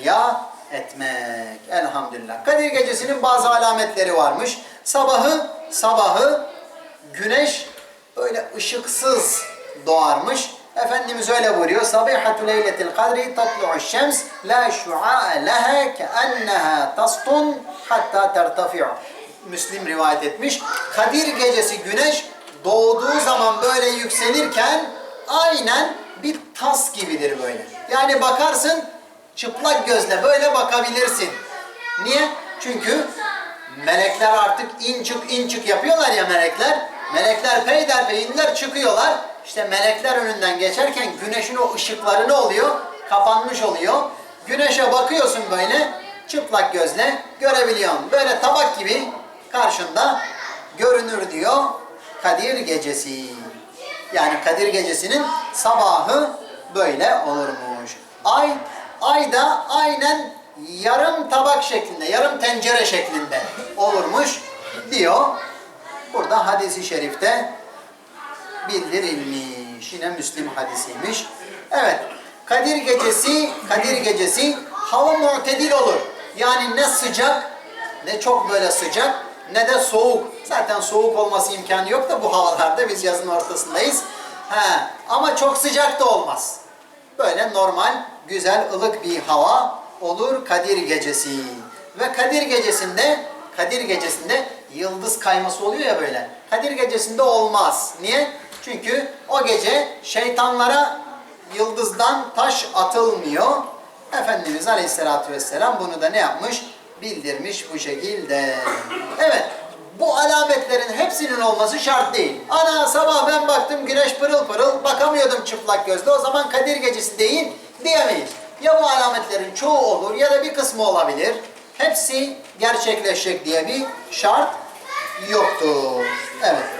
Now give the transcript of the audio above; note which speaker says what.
Speaker 1: ihya etmek. Elhamdülillah. Kadir gecesinin bazı alametleri varmış. Sabahı, sabahı güneş böyle ışıksız doğarmış. Efendimiz öyle buyuruyor. Sabihatu leyletil kadri tatlu'u şems la şu'a leha keenneha tastun hatta tertafi'u. Müslim rivayet etmiş. Kadir gecesi güneş doğduğu zaman böyle yükselirken aynen bir tas gibidir böyle. Yani bakarsın çıplak gözle böyle bakabilirsin. Niye? Çünkü melekler artık in çık in çık yapıyorlar ya melekler. Melekler peyderpey indiler çıkıyorlar. İşte melekler önünden geçerken güneşin o ışıkları ne oluyor? Kapanmış oluyor. Güneşe bakıyorsun böyle çıplak gözle görebiliyorsun. Böyle tabak gibi karşında görünür diyor Kadir Gecesi. Yani Kadir Gecesi'nin sabahı böyle olurmuş. Ay, ay da aynen yarım tabak şeklinde, yarım tencere şeklinde olurmuş diyor. Burada hadisi şerifte bildirilmiş. Yine Müslim hadisiymiş. Evet. Kadir gecesi, Kadir gecesi hava mu'tedil olur. Yani ne sıcak, ne çok böyle sıcak, ne de soğuk. Zaten soğuk olması imkanı yok da bu havalarda biz yazın ortasındayız. He, ama çok sıcak da olmaz. Böyle normal, güzel, ılık bir hava olur Kadir gecesi. Ve Kadir gecesinde, Kadir gecesinde yıldız kayması oluyor ya böyle. Kadir gecesinde olmaz. Niye? Çünkü o gece şeytanlara yıldızdan taş atılmıyor. Efendimiz Aleyhisselatü Vesselam bunu da ne yapmış? Bildirmiş bu şekilde. Evet, bu alametlerin hepsinin olması şart değil. Ana sabah ben baktım güneş pırıl pırıl, bakamıyordum çıplak gözle. O zaman Kadir Gecesi değil diyemeyiz. Ya bu alametlerin çoğu olur ya da bir kısmı olabilir. Hepsi gerçekleşecek diye bir şart yoktur. Evet.